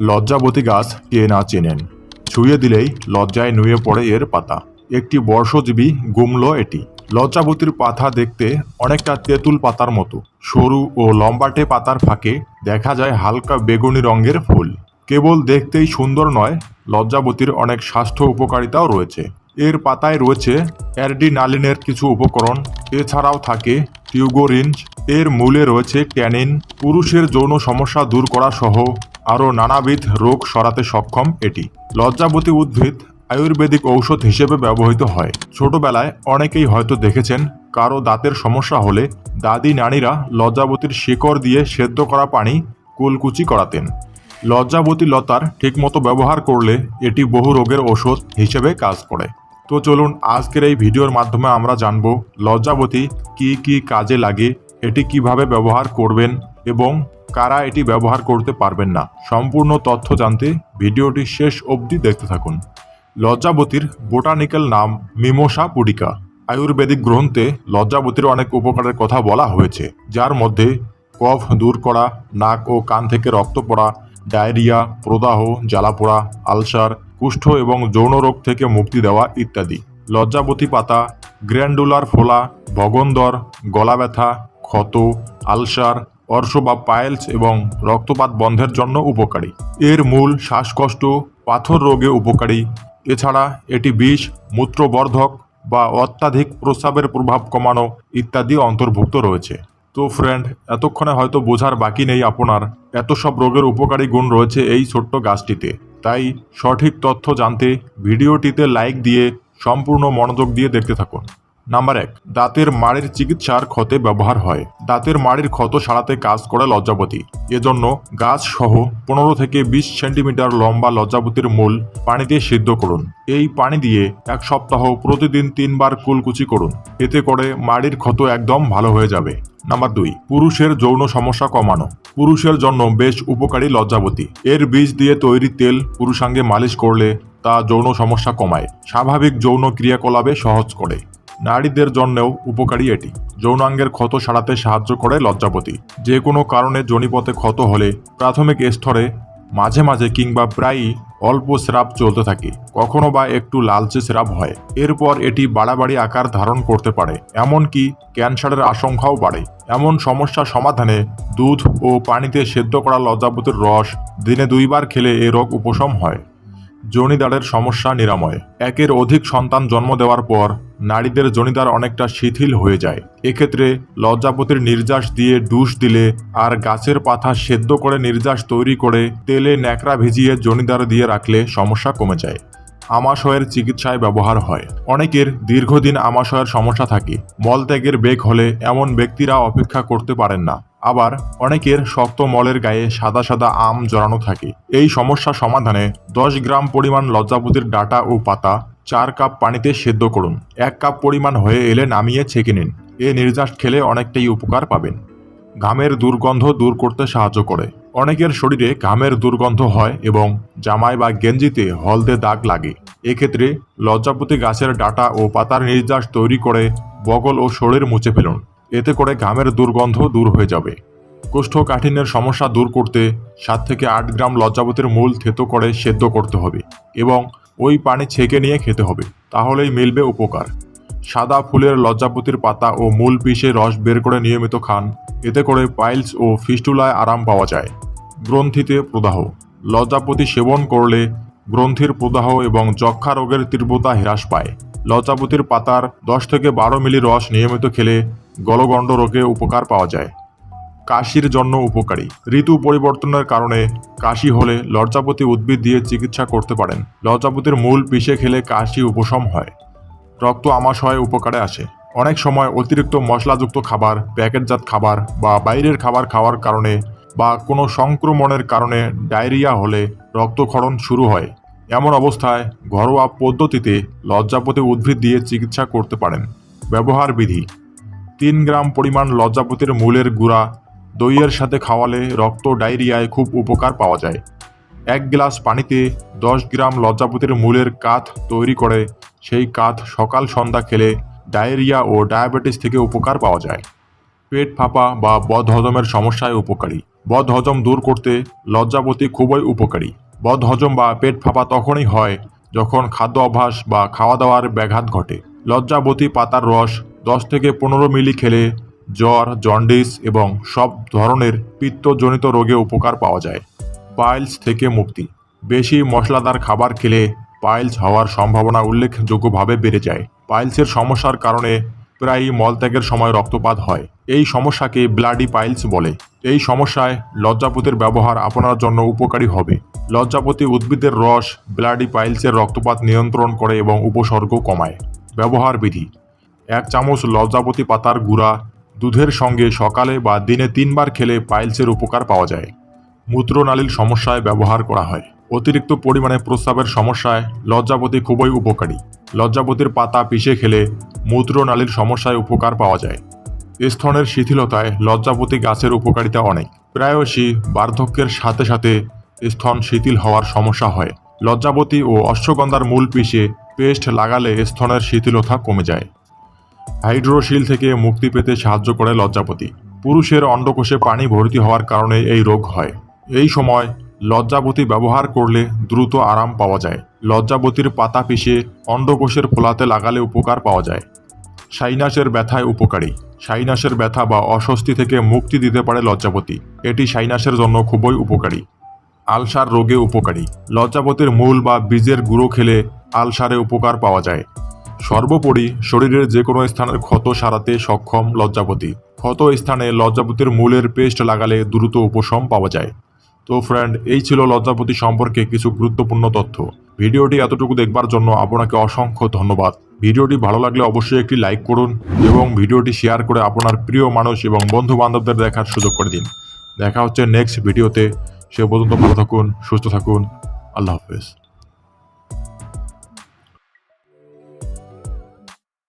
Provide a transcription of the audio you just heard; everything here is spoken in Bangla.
লজ্জাবতী গাছ কে না চেনেন। ছুঁয়ে দিলেই লজ্জায় নুয়ে পড়ে এর পাতা। একটি বর্ষজীবী গুমলো এটি। লজ্জাবতীর পাতা দেখতে অনেকটা তেঁতুল পাতার মতো। সরু ও লম্বাটে পাতার ফাঁকে দেখা যায় হালকা বেগুনি রঙের ফুল। কেবল দেখতেই সুন্দর নয়, লজ্জাবতীর অনেক স্বাস্থ্য উপকারিতাও রয়েছে। এর পাতায় রয়েছে অ্যারডিনালিনের কিছু উপকরণ। এছাড়াও থাকে টিউগোরিঞ্জ। এর মূলে রয়েছে ট্যানিন। পুরুষের যৌন সমস্যা দূর করা সহ আরও নানাবিধ রোগ সরাতে সক্ষম এটি। লজ্জাবতী উদ্ভিদ আয়ুর্বেদিক ঔষধ হিসেবে ব্যবহৃত হয়। ছোটবেলায় অনেকেই হয়তো দেখেছেন, কারও দাঁতের সমস্যা হলে দাদি নানীরা লজ্জাবতীর শিকড় দিয়ে সেদ্ধ করা পানি কুলকুচি করাতেন। লজ্জাবতী লতার ঠিকমতো ব্যবহার করলে এটি বহু রোগের ওষুধ হিসেবে কাজ করে। তো চলুন, আজকের এই ভিডিওর মাধ্যমে আমরা জানব লজ্জাবতী কি কি কাজে লাগে, এটি কীভাবে ব্যবহার করবেন এবং কারা এটি ব্যবহার করতে পারবেন না, সম্পূর্ণ তথ্য জানতে ভিডিওটি শেষ অবধি দেখতে থাকুন। লজ্জাবতীর বোটানিক্যাল নাম মিমোসা পুডিকা। আয়ুর্বেদিক গ্রন্থে লজ্জাবতীর অনেক উপকারের কথা বলা হয়েছে, যার মধ্যে কফ দূর করা, নাক ও কান থেকে রক্ত পড়া, ডায়রিয়া, প্রদাহ জ্বালাপোড়া আলসার, কুষ্ঠ এবং যৌন রোগ থেকে মুক্তি দেওয়া ইত্যাদি। লজ্জাবতী পাতা, গ্র্যান্ডুলার ফোলা ভগন্দর গলা ব্যথা, ক্ষত, আলসার অর্শ বা পায়েলস এবং রক্তপাত বন্ধের জন্য উপকারী। এর মূল শ্বাসকষ্ট, পাথর রোগে উপকারী। এছাড়া এটি বিষ, মূত্রবর্ধক বা অত্যাধিক প্রস্রাবের প্রভাব কমানো ইত্যাদি অন্তর্ভুক্ত রয়েছে। তো ফ্রেন্ড এতক্ষণে হয়তো বোঝার বাকি নেই আপনার। এত সব রোগের উপকারী গুণ রয়েছে এই ছোট্ট গাছটিতে। তাই সঠিক তথ্য জানতে ভিডিওটিতে লাইক দিয়ে সম্পূর্ণ মনোযোগ দিয়ে দেখতে থাকুন। নাম্বার এক, দাঁতের মাড়ির চিকিৎসার ক্ষতে ব্যবহার হয়। দাঁতের মাড়ির ক্ষত সারাতে কাজ করে লজ্জাবতী। এজন্য গাছ সহ পনেরো থেকে বিশ সেন্টিমিটার লম্বা লজ্জাবতীর মূল পানিতে সিদ্ধ করুন। এই পানি দিয়ে এক সপ্তাহ প্রতিদিন তিনবার কুলকুচি করুন। এতে করে মাড়ির ক্ষত একদম ভালো হয়ে যাবে। নাম্বার দুই, পুরুষের যৌন সমস্যা কমানো। পুরুষের জন্য বেশ উপকারী লজ্জাবতী। এর বীজ দিয়ে তৈরি তেল পুরুষাঙ্গে মালিশ করলে তা যৌন সমস্যা কমায়। স্বাভাবিক যৌন ক্রিয়াকলাপে সহজ করে। নারীদের জন্যেও উপকারী এটি। যৌনাঙ্গের ক্ষত সারাতে সাহায্য করে লজ্জাপতি। যে কোনো কারণে জনিপথে ক্ষত হলে প্রাথমিক স্তরে মাঝে মাঝে কিংবা প্রায়ই অল্প স্রাব চলতে থাকে। কখনো বা একটু লালচে স্রাব হয়। এরপর এটি বাড়াবাড়ি আকার ধারণ করতে পারে। এমনকি ক্যান্সারের আশঙ্কাও বাড়ে। এমন সমস্যা সমাধানে দুধ ও পানিতে সেদ্ধ করা লজ্জাপতির রস দিনে দুইবার খেলে এ রোগ উপশম হয়। জনিদারের সমস্যা নিরাময়। একের অধিক সন্তান জন্ম দেওয়ার পর নারীদের জনিদার অনেকটা শিথিল হয়ে যায়। এক্ষেত্রে লজ্জাপতির নির্যাস দিয়ে ডুস দিলে আর গাছের পাতা সেদ্ধ করে নির্যাস তৈরি করে তেলে ন্যাকড়া ভিজিয়ে জনিদার দিয়ে রাখলে সমস্যা কমে যায়। আমাশয়ের চিকিৎসায় ব্যবহার হয়। অনেকের দীর্ঘদিন আমাশয়ের সমস্যা থাকে। মলত্যাগের বেগ হলে এমন ব্যক্তিরা অপেক্ষা করতে পারেন না। আবার অনেকের শক্ত মলের গায়ে সাদা সাদা আম জড়ানো থাকে। এই সমস্যা সমাধানে দশ গ্রাম পরিমাণ লজ্জাপতির ডাটা ও পাতা চার কাপ পানিতে সেদ্ধ করুন। এক কাপ পরিমাণ হয়ে এলে নামিয়ে ছেঁকে নিন। এ নির্যাস খেলে অনেকটাই উপকার পাবেন। ঘামের দুর্গন্ধ দূর করতে সাহায্য করে। অনেকের শরীরে ঘামের দুর্গন্ধ হয় এবং জামায় বা গেঞ্জিতে হলদে দাগ লাগে। এক্ষেত্রে লজ্জাপতি গাছের ডাটা ও পাতার নির্যাস তৈরি করে বগল ও শরীর মুছে ফেলুন। এতে করে ঘামের দুর্গন্ধ দূর হয়ে যাবে। কোষ্ঠকাঠিন্যের সমস্যা দূর করতে সাত থেকে আট গ্রাম লজ্জাপতির মূল থেতো করে সেদ্ধ করতে হবে এবং ওই পানি ছেঁকে নিয়ে খেতে হবে, তাহলেই মিলবে উপকার। সাদা ফুলের লজ্জাপতির পাতা ও মূল পিষে রস বের করে নিয়মিত খান, এতে করে পাইলস ও ফিস্টুলায় আরাম পাওয়া যায়। গ্রন্থিতে প্রদাহ, লজ্জাপতি সেবন করলে গ্রন্থির প্রদাহ এবং যক্ষা রোগের তীব্রতা হ্রাস পায়। লজ্জাপতির পাতার দশ থেকে বারো মিলি রস নিয়মিত খেলে গলগণ্ড রোগে উপকার পাওয়া যায়। কাশির জন্য উপকারী। ঋতু পরিবর্তনের কারণে কাশি হলে লজ্জাপতি উদ্ভিদ দিয়ে চিকিৎসা করতে পারেন। লজ্জাপতির মূল পিষে খেলে কাশি উপশম হয়। রক্ত আমাশয় উপকারে আসে। অনেক সময় অতিরিক্ত মশলাযুক্ত খাবার, প্যাকেটজাত খাবার বা বাইরের খাবার খাওয়ার কারণে বা কোনো সংক্রমণের কারণে ডায়রিয়া হলে রক্তক্ষরণ শুরু হয়। এমন অবস্থায় ঘরোয়া পদ্ধতিতে লজ্জাপতি উদ্ভিদ দিয়ে চিকিৎসা করতে পারেন। ব্যবহার বিধি তিন গ্রাম পরিমাণ লজ্জাপতির মূলের গুঁড়া, দইয়ের সাথে খাওয়ালে রক্ত ডায়রিয়ায় খুব উপকার পাওয়া যায়। এক গ্লাস পানিতে দশ গ্রাম লজ্জাপতির মূলের কাঠ তৈরি করে, সেই কাঠ সকাল সন্ধ্যা খেলে ডায়রিয়া ও ডায়াবেটিস থেকে উপকার পাওয়া যায়। পেট ফাঁপা বা বদহজমের সমস্যায় উপকারী। বদহজম দূর করতে লজ্জাপতি খুবই উপকারী। বদহজম বা পেট ফাঁপা তখনই হয় যখন খাদ্য অভ্যাস বা খাওয়া দাওয়ার ব্যাঘাত ঘটে। লজ্জাবতী পাতার রস দশ থেকে পনেরো মিলি খেলে জ্বর, জন্ডিস এবং সব ধরনের পিত্তজনিত রোগে উপকার পাওয়া যায়। পাইলস থেকে মুক্তি। বেশি মশলাদার খাবার খেলে পাইলস হওয়ার সম্ভাবনা উল্লেখযোগ্যভাবে বেড়ে যায়। পাইলসের সমস্যার কারণে প্রায়ই মলত্যাগের সময় রক্তপাত হয়। এই সমস্যাকে ব্লাডি পাইলস বলে। এই সমস্যায় লজ্জাপতির ব্যবহার আপনার জন্য উপকারী হবে। লজ্জাপতি উদ্ভিদের রস ব্লাডি পাইলসের রক্তপাত নিয়ন্ত্রণ করে এবং উপসর্গ কমায়। ব্যবহার বিধি এক চামচ লজ্জাপতি পাতার গুঁড়া, দুধের সঙ্গে সকালে বা দিনে তিনবার খেলে পাইলসের উপকার পাওয়া যায়। মূত্রনালীর সমস্যায় ব্যবহার করা হয়। অতিরিক্ত পরিমাণে প্রস্রাবের সমস্যায় লজ্জাপতি খুবই উপকারী। লজ্জাপতির পাতা পিষে খেলে মূত্রনালীর সমস্যায় উপকার পাওয়া যায়। স্তনের শিথিলতায় লজ্জাপতি গাছের উপকারিতা অনেক। প্রায়শই বার্ধক্যের সাথে সাথে স্তন শিথিল হওয়ার সমস্যা হয়। লজ্জাবতী ও অশ্বগন্ধার মূল পিষে পেস্ট লাগালে স্তনের শিথিলতা কমে যায়। হাইড্রোশিল থেকে মুক্তি পেতে সাহায্য করে লজ্জাপতি। পুরুষের অন্ডকোষে পানি ভর্তি হওয়ার কারণে এই রোগ হয়। এই সময় লজ্জাবতী ব্যবহার করলে দ্রুত আরাম পাওয়া যায়। লজ্জাবতীর পাতা পিষে অন্ডকোষের ফোলাতে লাগালে উপকার পাওয়া যায়। সাইনাসের ব্যথায় উপকারী। সাইনাসের ব্যথা বা অস্বস্তি থেকে মুক্তি দিতে পারে লজ্জাপতি। এটি সাইনাসের জন্য খুবই উপকারী। আলসার রোগে উপকারী। লজ্জাপতির মূল বা বীজের গুঁড়ো খেলে আলসারে উপকার পাওয়া যায়। সর্বোপরি শরীরের যে কোনো স্থানের ক্ষত সারাতে সক্ষম লজ্জাপতি। ক্ষত স্থানে লজ্জাপতির মূলের পেস্ট লাগালে দ্রুত উপশম পাওয়া যায়। তো ফ্রেন্ড এই ছিল লজ্জাপতি সম্পর্কে কিছু গুরুত্বপূর্ণ তথ্য। ভিডিওটি এতটুকু দেখবার জন্য আপনাকে অসংখ্য ধন্যবাদ। ভিডিওটি ভালো লাগলে অবশ্যই একটি লাইক করুন এবং ভিডিওটি শেয়ার করে আপনার প্রিয় মানুষ এবং বন্ধু বান্ধবদের দেখার সুযোগ করে দিন। দেখা হচ্ছে নেক্সট ভিডিওতে সে পর্যন্ত ভালো থাকুন, সুস্থ থাকুন। আল্লাহ হাফেজ।